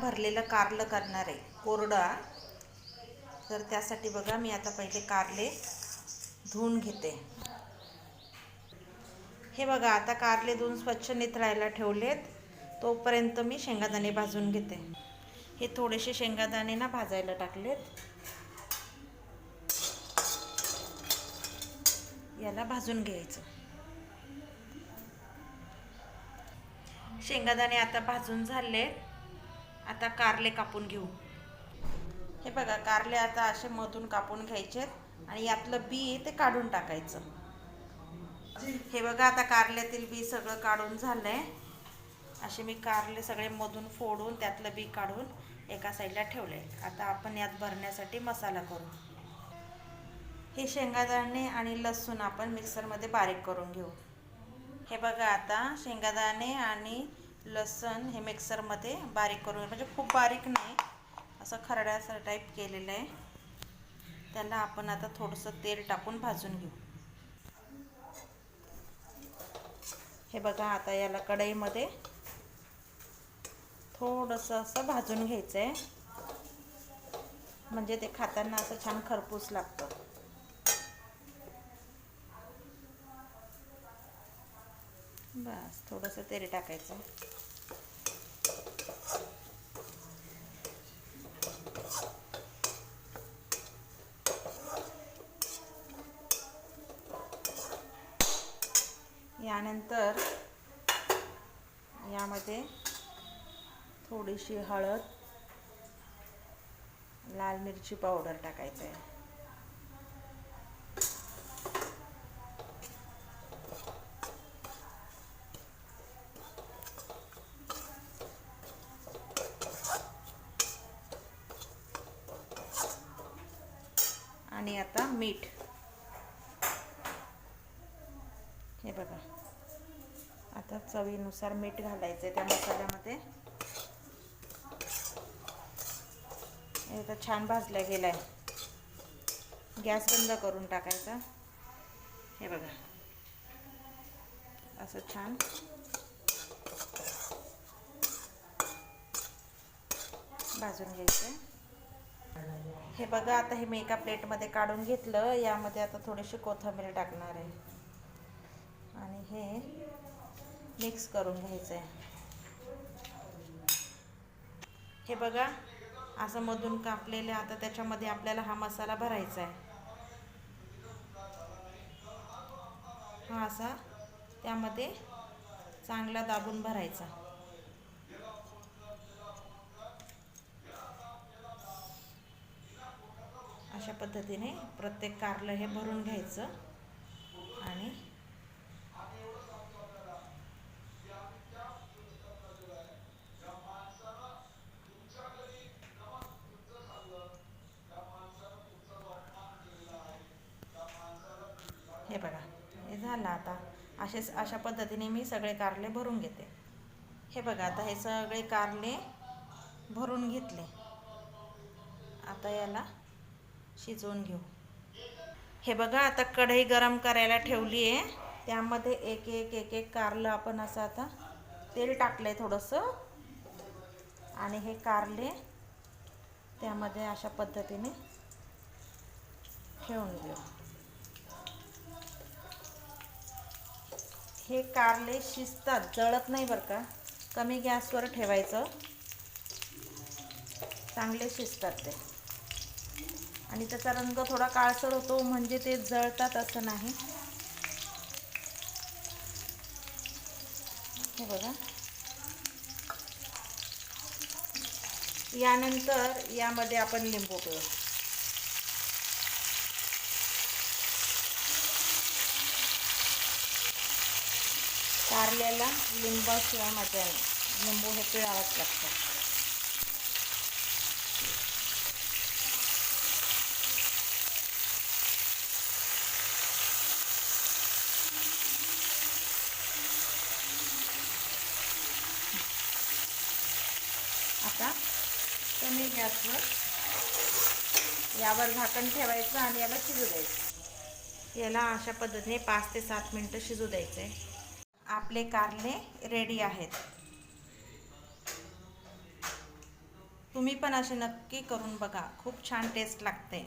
भरलेलं कारलं करणार आहे कोरडा तर त्यासाठी बघा मी आता पहिले कारले धुवून घेते. हे बघा आता कारले धुवून स्वच्छ निथळायला ठेवलेत. तोपर्यंत मी शेंगादाणे भाजून घेते. हे थोडेसे शेंगादाणे ना भाजायला टाकलेत. याला भाजून घ्यायचं. शेंगादाणे आता भाजून झाले आता कारले कापून घेऊ. हे बघा कारले आता असे मधून कापून घ्यायचे आणि यातलं बी ते काढून टाकायचं. हे बघा आता कारल्यातील बी सगळं काढून झालंय. असे मी कारले सगळे मधून फोडून त्यातलं बी काढून एका साईडला ठेवले आता आपण यात भरण्यासाठी मसाला करू. हे शेंगादाणे आणि लसूण आपण मिक्सरमध्ये बारीक करून घेऊ. हे बघा आता शेंगादाणे आणि लसण हे मिक्सरमध्ये बारीक करून म्हणजे खूप बारीक नाही असं खरड्याचं टाईप केलेलं आहे. त्याला आपण आता थोडंसं तेल टाकून भाजून घेऊ. हे बघा आता याला कढईमध्ये थोडंसं असं भाजून घ्यायचं आहे म्हणजे ते खाताना असं छान खरपूस लागतं. बस थोडंसं तेल टाकायचं. यानंतर यामध्ये थोडीशी हळद लाल मिरची पावडर टाकायचं आहे आणि आता मीठ. हे बघा. आता चवीनुसार मीठ घालायचं आहे त्या मसाल्यामध्ये. हे तर छान भाजला गेला आहे गॅस बंद करून टाकायचा. हे बघा. असं छान. भाजून घ्यायचं हे बघा आता हे मी एका प्लेटमध्ये काढून घेतलं. यामध्ये आता थोडीशी कोथिंबीर टाकणार आहे. आणि हे मिक्स करून घ्यायचं आहे हे बघा असं मधून कापलेलं आता त्याच्यामध्ये आपल्याला हा मसाला भरायचा आहे हा असा त्यामध्ये चांगला दाबून भरायचा अशा पद्धतीने प्रत्येक कारलं हे भरून घ्यायचं. आणि हे बघा हे झालं आता. असेच अशा पद्धतीने मी सगळे कारले भरून घेते. हे बघा आता हे सगळे कारले भरून घेतले. आता याला शिजवून घेऊ. हे बघा आता कढई गरम करायला ठेवली आहे. त्यामध्ये एक एक एक एक कारलं आपण असं आता तेल टाकलं आहे थोडंसं. आणि हे कारले त्यामध्ये अशा पद्धतीने ठेवून घेऊ. हे कारले शिजतात जळत नाही बरं का. कमी गॅसवर ठेवायचं. चांगले शिजतात ते. आणि त्याचा रंग थोडा काळसर होतो म्हणजे ते जळतात असं नाही. हे बघा. यानंतर यामध्ये आपण लिंबू पिळू. कारल्याला लिंबाशिवाय मजा नाही. लिंबू हे पिळावंच लागतं आता कमी गॅसवर यावर झाकण ठेवायचं आणि याला शिजू द्यायचं. याला अशा पद्धतीने पाच ते सात मिनटं शिजू द्यायचं. आहे आपले कारले रेडी आहेत. तुम्ही पण असे नक्की करून बघा. खूप छान टेस्ट लागते.